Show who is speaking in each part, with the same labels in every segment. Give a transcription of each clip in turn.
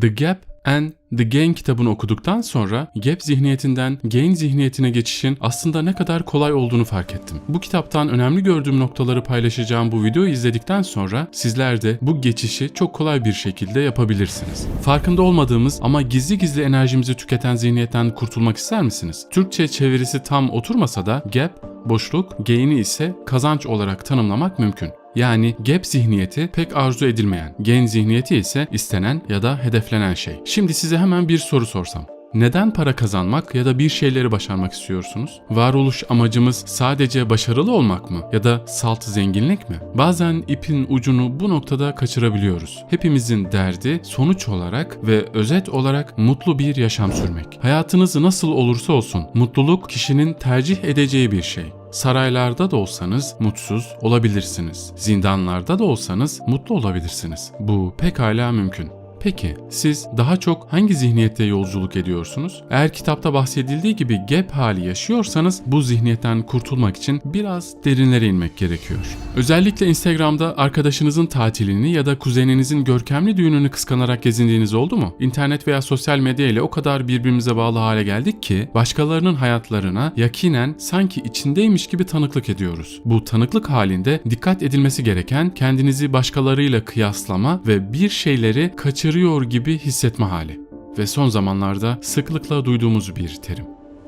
Speaker 1: The Gap and The Gain kitabını okuduktan sonra gap zihniyetinden gain zihniyetine geçişin aslında ne kadar kolay olduğunu fark ettim. Bu kitaptan önemli gördüğüm noktaları paylaşacağım bu videoyu izledikten sonra sizler de bu geçişi çok kolay bir şekilde yapabilirsiniz. Farkında olmadığımız ama gizli gizli enerjimizi tüketen zihniyetten kurtulmak ister misiniz? Türkçe çevirisi tam oturmasa da gap, boşluk, gain'i ise kazanç olarak tanımlamak mümkün. Yani gap zihniyeti pek arzu edilmeyen, gain zihniyeti ise istenen ya da hedeflenen şey. Şimdi size hemen bir soru sorsam. Neden para kazanmak ya da bir şeyleri başarmak istiyorsunuz? Varoluş amacımız sadece başarılı olmak mı ya da salt zenginlik mi? Bazen ipin ucunu bu noktada kaçırabiliyoruz. Hepimizin derdi sonuç olarak ve özet olarak mutlu bir yaşam sürmek. Hayatınız nasıl olursa olsun mutluluk kişinin tercih edeceği bir şey. Saraylarda da olsanız mutsuz olabilirsiniz. Zindanlarda da olsanız mutlu olabilirsiniz. Bu pekala mümkün. Peki siz daha çok hangi zihniyette yolculuk ediyorsunuz? Eğer kitapta bahsedildiği gibi gap hali yaşıyorsanız bu zihniyetten kurtulmak için biraz derinlere inmek gerekiyor. Özellikle Instagram'da arkadaşınızın tatilini ya da kuzeninizin görkemli düğününü kıskanarak gezindiğiniz oldu mu? İnternet veya sosyal medya ile o kadar birbirimize bağlı hale geldik ki başkalarının hayatlarına yakinen sanki içindeymiş gibi tanıklık ediyoruz. Bu tanıklık halinde dikkat edilmesi gereken kendinizi başkalarıyla kıyaslama ve bir şeyleri kaçırıyor gibi hissetme hali. Ve son zamanlarda sıklıkla duyduğumuz bir terim.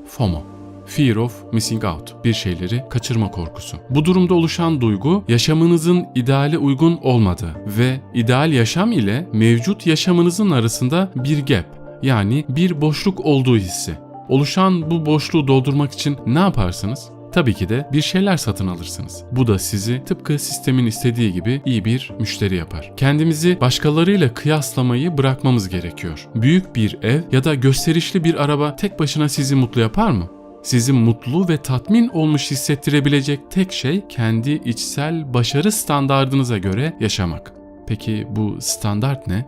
Speaker 1: FOMO. Fear of missing out. Bir şeyleri kaçırma korkusu. Bu durumda oluşan duygu yaşamınızın ideale uygun olmadığı ve ideal yaşam ile mevcut yaşamınızın arasında bir gap yani bir boşluk olduğu hissi. Oluşan bu boşluğu doldurmak için ne yaparsınız? Tabii ki de bir şeyler satın alırsınız. Bu da sizi tıpkı sistemin istediği gibi iyi bir müşteri yapar. Kendimizi başkalarıyla kıyaslamayı bırakmamız gerekiyor. Büyük bir ev ya da gösterişli bir araba tek başına sizi mutlu yapar mı? Sizi mutlu ve tatmin olmuş hissettirebilecek tek şey kendi içsel başarı standardınıza göre yaşamak. Peki bu standart ne?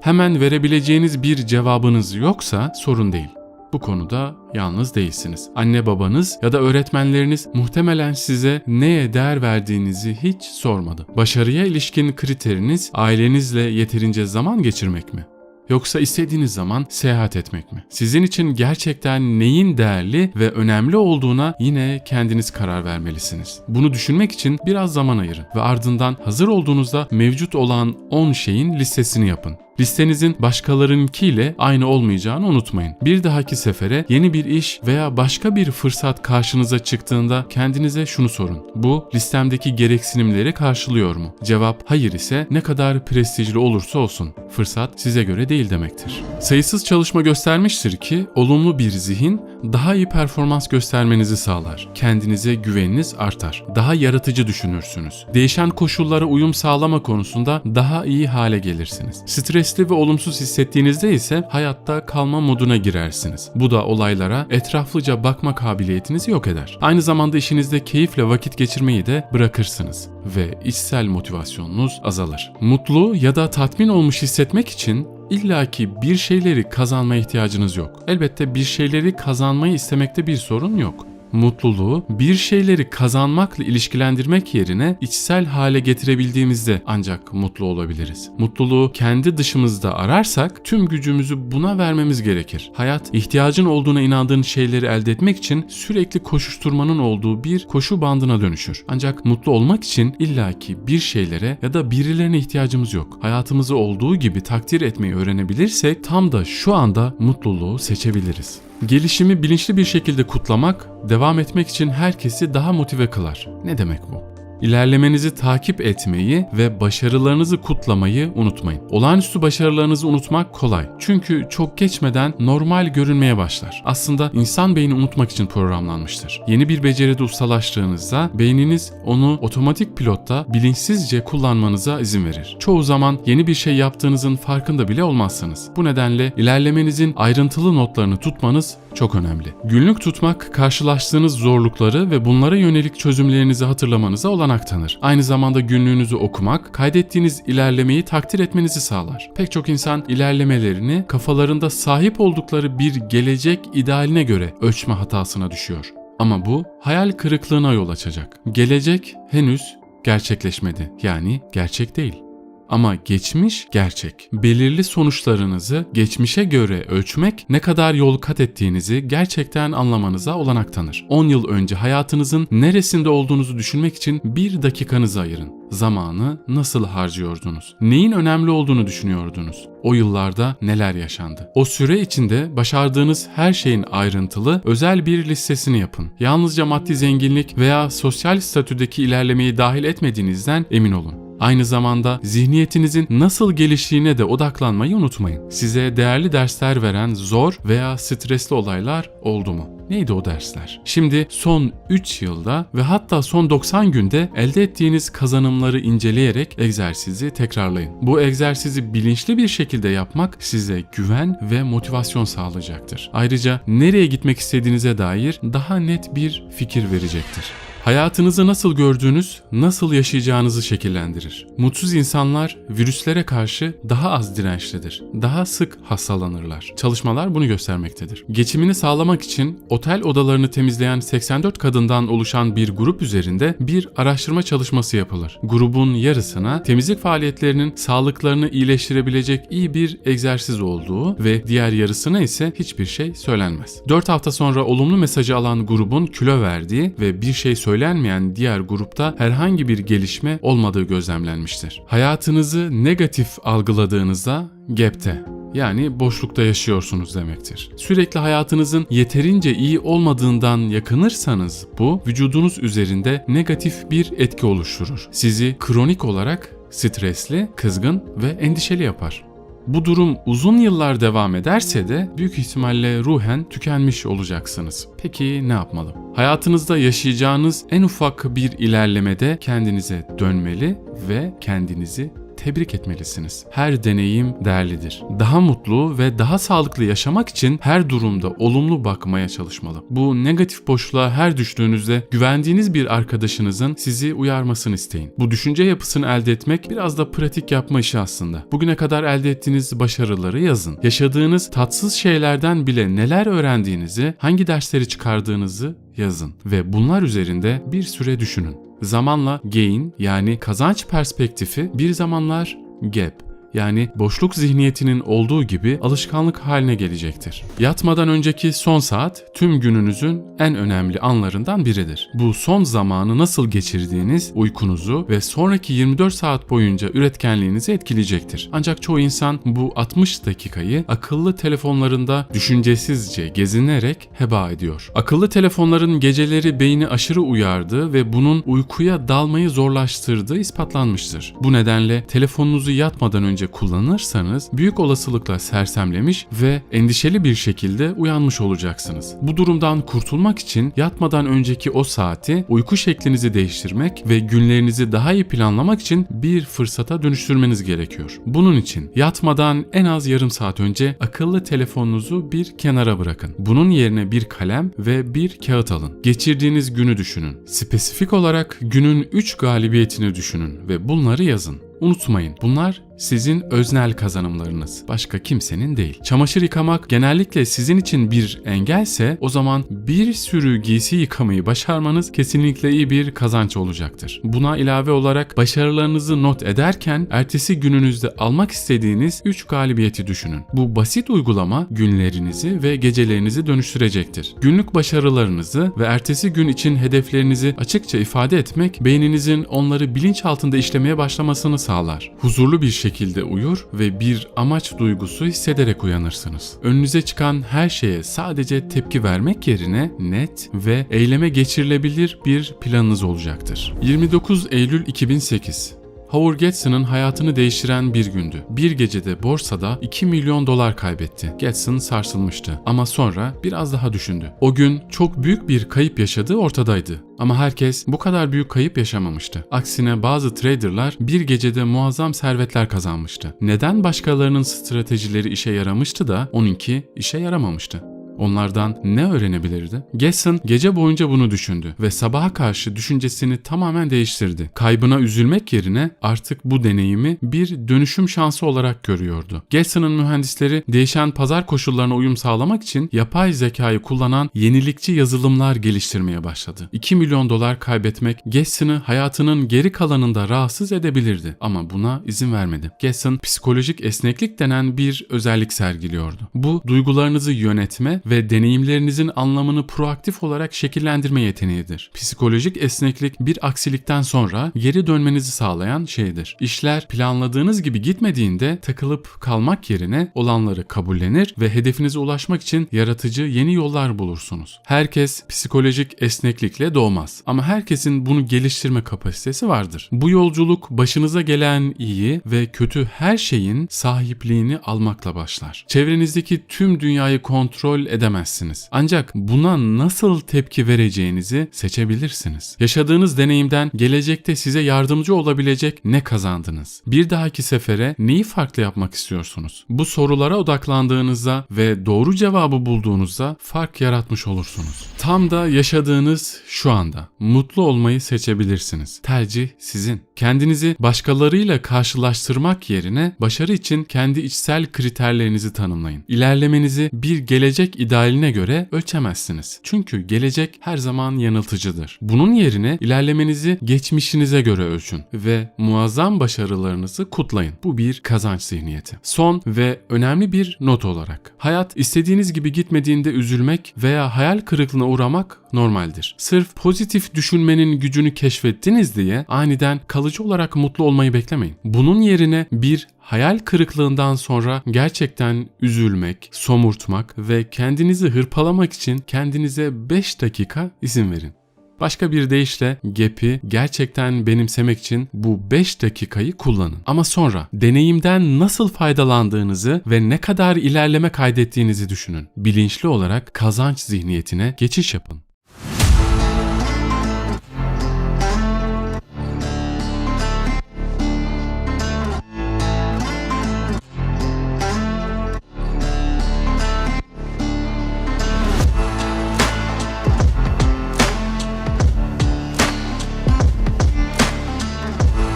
Speaker 1: Hemen verebileceğiniz bir cevabınız yoksa sorun değil. Bu konuda yalnız değilsiniz. Anne babanız ya da öğretmenleriniz muhtemelen size neye değer verdiğinizi hiç sormadı. Başarıya ilişkin kriteriniz ailenizle yeterince zaman geçirmek mi? Yoksa istediğiniz zaman seyahat etmek mi? Sizin için gerçekten neyin değerli ve önemli olduğuna yine kendiniz karar vermelisiniz. Bunu düşünmek için biraz zaman ayırın ve ardından hazır olduğunuzda mevcut olan 10 şeyin listesini yapın. Listenizin başkalarınkiyle aynı olmayacağını unutmayın. Bir dahaki sefere yeni bir iş veya başka bir fırsat karşınıza çıktığında kendinize şunu sorun. Bu listemdeki gereksinimleri karşılıyor mu? Cevap hayır ise ne kadar prestijli olursa olsun fırsat size göre değil demektir. Sayısız çalışma göstermiştir ki olumlu bir zihin daha iyi performans göstermenizi sağlar. Kendinize güveniniz artar. Daha yaratıcı düşünürsünüz. Değişen koşullara uyum sağlama konusunda daha iyi hale gelirsiniz. Stresli ve olumsuz hissettiğinizde ise hayatta kalma moduna girersiniz. Bu da olaylara etraflıca bakma kabiliyetinizi yok eder. Aynı zamanda işinizde keyifle vakit geçirmeyi de bırakırsınız ve içsel motivasyonunuz azalır. Mutlu ya da tatmin olmuş hissetmek için illaki bir şeyleri kazanmaya ihtiyacınız yok. Elbette bir şeyleri kazanmayı istemekte bir sorun yok. Mutluluğu bir şeyleri kazanmakla ilişkilendirmek yerine içsel hale getirebildiğimizde ancak mutlu olabiliriz. Mutluluğu kendi dışımızda ararsak tüm gücümüzü buna vermemiz gerekir. Hayat ihtiyacın olduğuna inandığın şeyleri elde etmek için sürekli koşuşturmanın olduğu bir koşu bandına dönüşür. Ancak mutlu olmak için illaki bir şeylere ya da birilerine ihtiyacımız yok. Hayatımızı olduğu gibi takdir etmeyi öğrenebilirsek tam da şu anda mutluluğu seçebiliriz. Gelişimi bilinçli bir şekilde kutlamak, devam etmek için herkesi daha motive kılar. Ne demek bu? İlerlemenizi takip etmeyi ve başarılarınızı kutlamayı unutmayın. Olağanüstü başarılarınızı unutmak kolay. Çünkü çok geçmeden normal görünmeye başlar. Aslında insan beyni unutmak için programlanmıştır. Yeni bir beceride ustalaştığınızda beyniniz onu otomatik pilotta bilinçsizce kullanmanıza izin verir. Çoğu zaman yeni bir şey yaptığınızın farkında bile olmazsınız. Bu nedenle ilerlemenizin ayrıntılı notlarını tutmanız çok önemli. Günlük tutmak karşılaştığınız zorlukları ve bunlara yönelik çözümlerinizi hatırlamanıza olanak tanır. Aynı zamanda günlüğünüzü okumak, kaydettiğiniz ilerlemeyi takdir etmenizi sağlar. Pek çok insan ilerlemelerini kafalarında sahip oldukları bir gelecek idealine göre ölçme hatasına düşüyor. Ama bu hayal kırıklığına yol açacak. Gelecek henüz gerçekleşmedi. Yani gerçek değil. Ama geçmiş gerçek. Belirli sonuçlarınızı geçmişe göre ölçmek ne kadar yol kat ettiğinizi gerçekten anlamanıza olanak tanır. 10 yıl önce hayatınızın neresinde olduğunuzu düşünmek için bir dakikanızı ayırın. Zamanı nasıl harcıyordunuz? Neyin önemli olduğunu düşünüyordunuz? O yıllarda neler yaşandı? O süre içinde başardığınız her şeyin ayrıntılı, özel bir listesini yapın. Yalnızca maddi zenginlik veya sosyal statüdeki ilerlemeyi dahil etmediğinizden emin olun. Aynı zamanda zihniyetinizin nasıl geliştiğine de odaklanmayı unutmayın. Size değerli dersler veren zor veya stresli olaylar oldu mu? Neydi o dersler? Şimdi son 3 yılda ve hatta son 90 günde elde ettiğiniz kazanımları inceleyerek egzersizi tekrarlayın. Bu egzersizi bilinçli bir şekilde yapmak size güven ve motivasyon sağlayacaktır. Ayrıca nereye gitmek istediğinize dair daha net bir fikir verecektir. Hayatınızı nasıl gördüğünüz, nasıl yaşayacağınızı şekillendirir. Mutsuz insanlar virüslere karşı daha az dirençlidir. Daha sık hastalanırlar. Çalışmalar bunu göstermektedir. Geçimini sağlamak için otel odalarını temizleyen 84 kadından oluşan bir grup üzerinde bir araştırma çalışması yapılır. Grubun yarısına temizlik faaliyetlerinin sağlıklarını iyileştirebilecek iyi bir egzersiz olduğu ve diğer yarısına ise hiçbir şey söylenmez. 4 hafta sonra olumlu mesajı alan grubun kilo verdiği ve bir şey söylenmeyen diğer grupta herhangi bir gelişme olmadığı gözlemlenmiştir. Hayatınızı negatif algıladığınızda gap'te yani boşlukta yaşıyorsunuz demektir. Sürekli hayatınızın yeterince iyi olmadığından yakınırsanız bu vücudunuz üzerinde negatif bir etki oluşturur. Sizi kronik olarak stresli, kızgın ve endişeli yapar. Bu durum uzun yıllar devam ederse de büyük ihtimalle ruhen tükenmiş olacaksınız. Peki ne yapmalı? Hayatınızda yaşayacağınız en ufak bir ilerlemede kendinize dönmeli ve kendinizi tebrik etmelisiniz. Her deneyim değerlidir. Daha mutlu ve daha sağlıklı yaşamak için her durumda olumlu bakmaya çalışmalı. Bu negatif boşluğa her düştüğünüzde güvendiğiniz bir arkadaşınızın sizi uyarmasını isteyin. Bu düşünce yapısını elde etmek biraz da pratik yapma işi aslında. Bugüne kadar elde ettiğiniz başarıları yazın. Yaşadığınız tatsız şeylerden bile neler öğrendiğinizi, hangi dersleri çıkardığınızı yazın ve bunlar üzerinde bir süre düşünün. Zamanla gain yani kazanç perspektifi bir zamanlar gap yani boşluk zihniyetinin olduğu gibi alışkanlık haline gelecektir. Yatmadan önceki son saat tüm gününüzün en önemli anlarından biridir. Bu son zamanı nasıl geçirdiğiniz uykunuzu ve sonraki 24 saat boyunca üretkenliğinizi etkileyecektir. Ancak çoğu insan bu 60 dakikayı akıllı telefonlarında düşüncesizce gezinerek heba ediyor. Akıllı telefonların geceleri beyni aşırı uyardığı ve bunun uykuya dalmayı zorlaştırdığı ispatlanmıştır. Bu nedenle telefonunuzu yatmadan önce kullanırsanız büyük olasılıkla sersemlemiş ve endişeli bir şekilde uyanmış olacaksınız. Bu durumdan kurtulmak için yatmadan önceki o saati uyku şeklinizi değiştirmek ve günlerinizi daha iyi planlamak için bir fırsata dönüştürmeniz gerekiyor. Bunun için yatmadan en az yarım saat önce akıllı telefonunuzu bir kenara bırakın. Bunun yerine bir kalem ve bir kağıt alın. Geçirdiğiniz günü düşünün. Spesifik olarak günün 3 galibiyetini düşünün ve bunları yazın. Unutmayın bunlar sizin öznel kazanımlarınız. Başka kimsenin değil. Çamaşır yıkamak genellikle sizin için bir engelse o zaman bir sürü giysi yıkamayı başarmanız kesinlikle iyi bir kazanç olacaktır. Buna ilave olarak başarılarınızı not ederken ertesi gününüzde almak istediğiniz 3 galibiyeti düşünün. Bu basit uygulama günlerinizi ve gecelerinizi dönüştürecektir. Günlük başarılarınızı ve ertesi gün için hedeflerinizi açıkça ifade etmek beyninizin onları bilinç altında işlemeye başlamasını sağlar. Huzurlu bir şekilde uyur ve bir amaç duygusu hissederek uyanırsınız. Önünüze çıkan her şeye sadece tepki vermek yerine net ve eyleme geçirilebilir bir planınız olacaktır. 29 Eylül 2008 Howard Gatson'ın hayatını değiştiren bir gündü. Bir gecede borsada 2 milyon dolar kaybetti. Gatson sarsılmıştı ama sonra biraz daha düşündü. O gün çok büyük bir kayıp yaşadığı ortadaydı. Ama herkes bu kadar büyük kayıp yaşamamıştı. Aksine bazı traderlar bir gecede muazzam servetler kazanmıştı. Neden başkalarının stratejileri işe yaramıştı da onunki işe yaramamıştı? Onlardan ne öğrenebilirdi? Gesson gece boyunca bunu düşündü ve sabaha karşı düşüncesini tamamen değiştirdi. Kaybına üzülmek yerine artık bu deneyimi bir dönüşüm şansı olarak görüyordu. Gesson'ın mühendisleri değişen pazar koşullarına uyum sağlamak için yapay zekayı kullanan yenilikçi yazılımlar geliştirmeye başladı. 2 milyon dolar kaybetmek Gesson'ı hayatının geri kalanında rahatsız edebilirdi ama buna izin vermedi. Gesson psikolojik esneklik denen bir özellik sergiliyordu. Bu duygularınızı yönetme ve deneyimlerinizin anlamını proaktif olarak şekillendirme yeteneğidir. Psikolojik esneklik bir aksilikten sonra geri dönmenizi sağlayan şeydir. İşler planladığınız gibi gitmediğinde takılıp kalmak yerine olanları kabullenir ve hedefinize ulaşmak için yaratıcı yeni yollar bulursunuz. Herkes psikolojik esneklikle doğmaz ama herkesin bunu geliştirme kapasitesi vardır. Bu yolculuk başınıza gelen iyi ve kötü her şeyin sahipliğini almakla başlar. Çevrenizdeki tüm dünyayı kontrol edemezsiniz. Ancak buna nasıl tepki vereceğinizi seçebilirsiniz. Yaşadığınız deneyimden gelecekte size yardımcı olabilecek ne kazandınız? Bir dahaki sefere neyi farklı yapmak istiyorsunuz? Bu sorulara odaklandığınızda ve doğru cevabı bulduğunuzda fark yaratmış olursunuz. Tam da yaşadığınız şu anda mutlu olmayı seçebilirsiniz. Tercih sizin. Kendinizi başkalarıyla karşılaştırmak yerine başarı için kendi içsel kriterlerinizi tanımlayın. İlerlemenizi bir gelecek idealine göre ölçemezsiniz. Çünkü gelecek her zaman yanıltıcıdır. Bunun yerine ilerlemenizi geçmişinize göre ölçün ve muazzam başarılarınızı kutlayın. Bu bir kazanç zihniyeti. Son ve önemli bir not olarak. Hayat istediğiniz gibi gitmediğinde üzülmek veya hayal kırıklığına uğramak normaldir. Sırf pozitif düşünmenin gücünü keşfettiniz diye aniden kalıcı olarak mutlu olmayı beklemeyin. Bunun yerine bir hayal kırıklığından sonra gerçekten üzülmek, somurtmak ve kendinizi hırpalamak için kendinize 5 dakika izin verin. Başka bir deyişle GAP'i gerçekten benimsemek için bu 5 dakikayı kullanın. Ama sonra deneyimden nasıl faydalandığınızı ve ne kadar ilerleme kaydettiğinizi düşünün. Bilinçli olarak kazanç zihniyetine geçiş yapın.